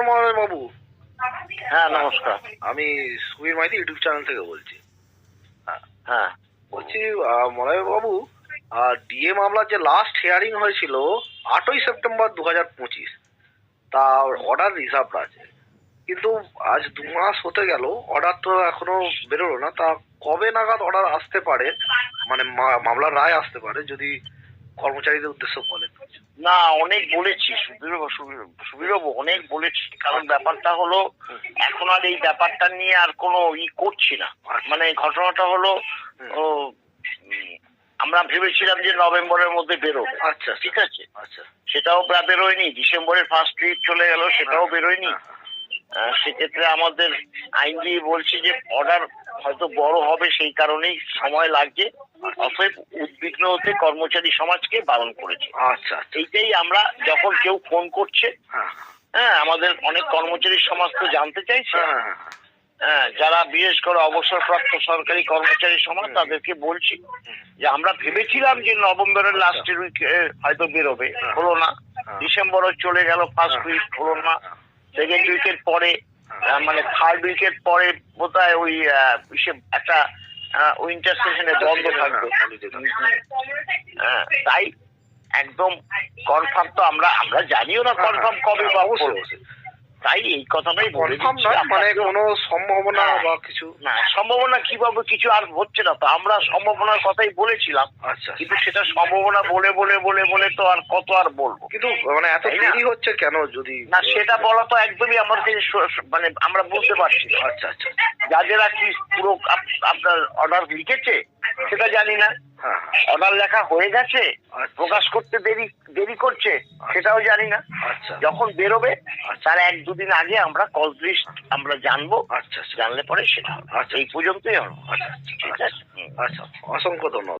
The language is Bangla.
নমস্কার মহারাজ বাবু। হ্যাঁ নমস্কার। আমি সুবীর মাইতি, ইউটিউব চ্যানেল থেকে বলছি। হ্যাঁ বলছি মলয় বাবু ডিএ মামলার যে লাস্ট হিয়ারিং হয়েছিল, আটই সেপ্টেম্বর দু হাজার পঁচিশ তার অর্ডার রিজার্ভ আছে। কিন্তু আজ দু মাস হতে গেল অর্ডার তো এখনও বেরোলো না। তা কবে নাগাদ অর্ডার আসতে পারে? মানে মামলার রায় আসতে পারে, যদি কর্মচারীদের উদ্দেশ্য বলেন না অনেক বলেছি সুবীরবাবু সুবীরবাবু অনেক বলেছি। কারণ ব্যাপারটা হলো এখন আর এই ব্যাপারটা নিয়ে আর কোনো ই করছি না। মানে ঘটনাটা হলো আমরা ভেবেছিলাম যে নভেম্বরের মধ্যে বেরোবে। আচ্ছা ঠিক আছে? আচ্ছা। সেটাও প্রায় বেরোয়নি। ডিসেম্বরের ফার্স্ট উইক চলে গেল সেটাও বেরোয়নি। হ্যাঁ, আহ, সেক্ষেত্রে আমাদের আইনজীবী বলছি যে অর্ডার হয়তো বড় হবে সেই কারণেই সময় লাগছে। অতএব উদ্বিগ্ন হতে কর্মচারী সমাজকে বারণ করেছে। আচ্ছা আচ্ছা। এইটাই আমরা যখন কেউ ফোন করছে হ্যাঁ হ্যাঁ। আমাদের অনেক কর্মচারী সমাজ তো জানতে চাইছে। হ্যাঁ হ্যাঁ হ্যাঁ। হ্যাঁ যারা বিশেষ করে অবসরপ্রাপ্ত সরকারি কর্মচারী সমাজ তাদেরকে বলছি যে আমরা ভেবেছিলাম যে নভেম্বরের লাস্টের উইকে হয়তো বেরোবে। হ্যাঁ। হলো না। হ্যাঁ। ডিসেম্বরও চলে গেল ফার্স্ট হ্যাঁ। উইক হলো না। সেকেন্ড উইকের পরে হ্যাঁ। মানে থার্ড উইকের পরে বোধহয় ওই একটা উইন্টার সেশনে বন্ধ থাকবে। হ্যাঁ, তাই একদম কনফার্ম তো আমরা আমরা জানিও না কনফার্ম কবে হ্যাঁ, তাই এই কথাটাই বলে কনফার্ম নয় মানে। কোনো সম্ভাবনা হ্যাঁ। বা কিছু না সম্ভাবনা কীভাবে কিছু আর হচ্ছে না তো। আমরা সম্ভাবনার কথাই বলেছিলাম। আচ্ছা কিন্তু সেটা সম্ভাবনা বলে বলে বলে বলে তো আর কত আর বলব? কিন্তু মানে এত দেরি হচ্ছে কেন যদি না সেটা বলা তো একদমই আমার কাছে মানে আমরা বুঝতে পারছি আচ্ছা আচ্ছা। যাদেরা কি পুরো আপনার অর্ডার লিখেছে সেটা জানি না। হ্যাঁ। অর্ডার লেখা হয়ে গেছে। প্রকাশ করতে দেরি দেরি করছে সেটাও জানি না আচ্ছা যখন বেরোবে তার এক দুদিন আগে আমরা কল লিস্ট আমরা জানব আচ্ছা আচ্ছা জানলে পরে সেটা আচ্ছা। এই পর্যন্তই আচ্ছা আচ্ছা। আচ্ছা অসংখ্য ধন্যবাদ